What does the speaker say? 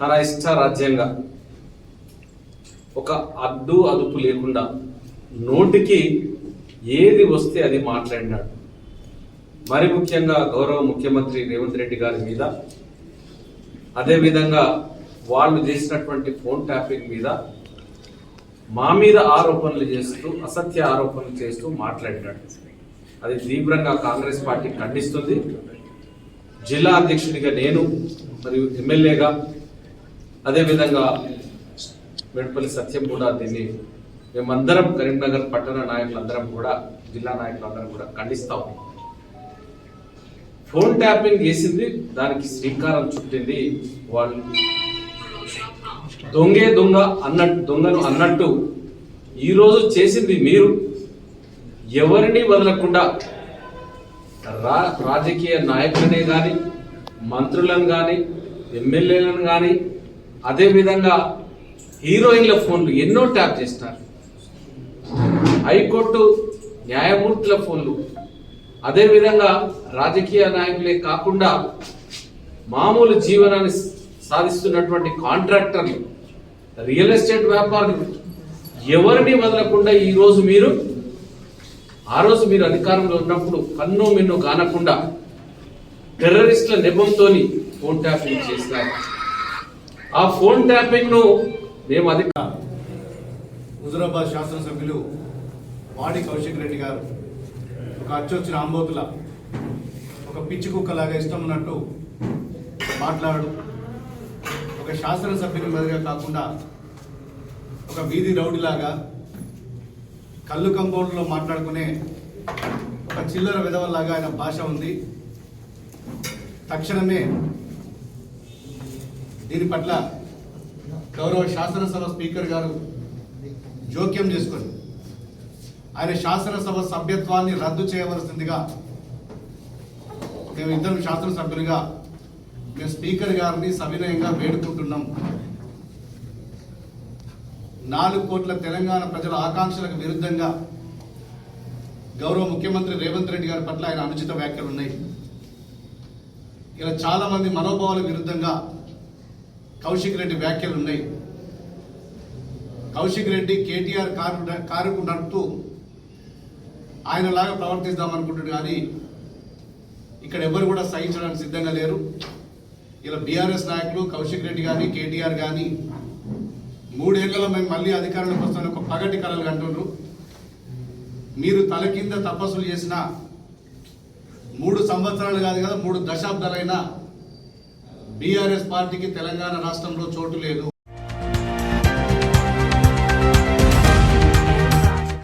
తన ఇష్ట రాజ్యంగా. ఒక అడ్డు అదుపు లేకుండా నోటికి ఏది వస్తే అది మాట్లాడినాడు. మరి ముఖ్యంగా గౌరవ ముఖ్యమంత్రి రేవంత్ రెడ్డి గారి మీద అదేవిధంగా వాళ్ళు చేసినటువంటి ఫోన్ ట్యాపింగ్ మీద మా మీద ఆరోపణలు చేస్తూ అసత్య ఆరోపణలు చేస్తూ మాట్లాడినాడు. అది తీవ్రంగా కాంగ్రెస్ పార్టీ ఖండిస్తుంది. జిల్లా అధ్యక్షుడిగా నేను మరియు ఎమ్మెల్యేగా అదేవిధంగా మెడపల్లి సత్యం కూడా దీన్ని మేమందరం కరీంనగర్ పట్టణ నాయకులందరం కూడా జిల్లా నాయకులందరం కూడా ఖండిస్తా ఉన్నాం. ఫోన్ ట్యాపింగ్ చేసింది దానికి శ్రీకారం చుట్టింది వాళ్ళు. దొంగే దొంగ అన్నట్టు దొంగను అన్నట్టు ఈరోజు చేసింది మీరు. ఎవరిని వదలకుండా రా రాజకీయ నాయకులనే కానీ మంత్రులను కానీ ఎమ్మెల్యేలను కానీ అదేవిధంగా హీరోయిన్ల ఫోన్లు ఎన్నో ట్యాప్ చేసినారు హైకోర్టు న్యాయమూర్తుల ఫోన్లు. అదేవిధంగా రాజకీయ నాయకులే కాకుండా మామూలు జీవనాన్ని సాధిస్తున్నటువంటి కాంట్రాక్టర్లు రియల్ ఎస్టేట్ వ్యాపారులు ఎవరిని వదలకుండా ఈరోజు మీరు ఆ రోజు మీరు అధికారంలో ఉన్నప్పుడు కన్ను మిన్ను కానకుండా టెర్రరిస్టుల నెపంతో ఫోన్ ట్యాపింగ్ చేస్తారు. ఆ ఫోన్ ట్యాపింగ్ను మేము అధిక హుజురాబాద్ శాసనసభ్యులు వాడి కౌశిక్ రెడ్డి గారు. ఒక అచ్చొచ్చిన ఆంబోతుల ఒక పిచ్చి కుక్కలాగా ఇష్టం ఉన్నట్టు మాట్లాడు. ఒక శాసనసభ్యుని మీదుగా కాకుండా ఒక వీధి రౌడీలాగా కళ్ళు కంపౌండ్లో మాట్లాడుకునే ఒక చిల్లర విధవల్లాగా ఆయన భాష ఉంది. తక్షణమే దీని పట్ల గౌరవ శాసనసభ స్పీకర్ గారు జోక్యం చేసుకొని ఆయన శాసనసభ సభ్యత్వాన్ని రద్దు చేయవలసిందిగా మేము ఇద్దరు శాసనసభ్యులుగా మేము స్పీకర్ గారిని సవినయంగా వేడుకుంటున్నాం. నాలుగు కోట్ల తెలంగాణ ప్రజల ఆకాంక్షలకు విరుద్ధంగా గౌరవ ముఖ్యమంత్రి రేవంత్ రెడ్డి గారి పట్ల ఆయన అనుచిత వ్యాఖ్యలు ఉన్నాయి ఇలా చాలా మంది మనోభావాల విరుద్ధంగా కౌశిక్ రెడ్డి వ్యాఖ్యలు ఉన్నాయి. కౌశిక్ రెడ్డి కేటీఆర్ కారు కారుకు నడుపుతూ ఆయనలాగా ప్రవర్తిద్దాం కానీ ఇక్కడ ఎవరు కూడా సహించడానికి సిద్ధంగా లేరు. ఇలా బీఆర్ఎస్ నాయకులు కౌశిక్ రెడ్డి కానీ కేటీఆర్ కానీ మూడేళ్ళలో మేము మళ్ళీ అధికారంలోకి వస్తామని ఒక పగటి కళలు అంటున్నారు మీరు తల కింద తపస్సులు చేసిన మూడు సంవత్సరాలు కాదు కదా మూడు దశాబ్దాలైనా బీఆర్ఎస్ పార్టీకి తెలంగాణ రాష్ట్రంలో చోటు లేదు.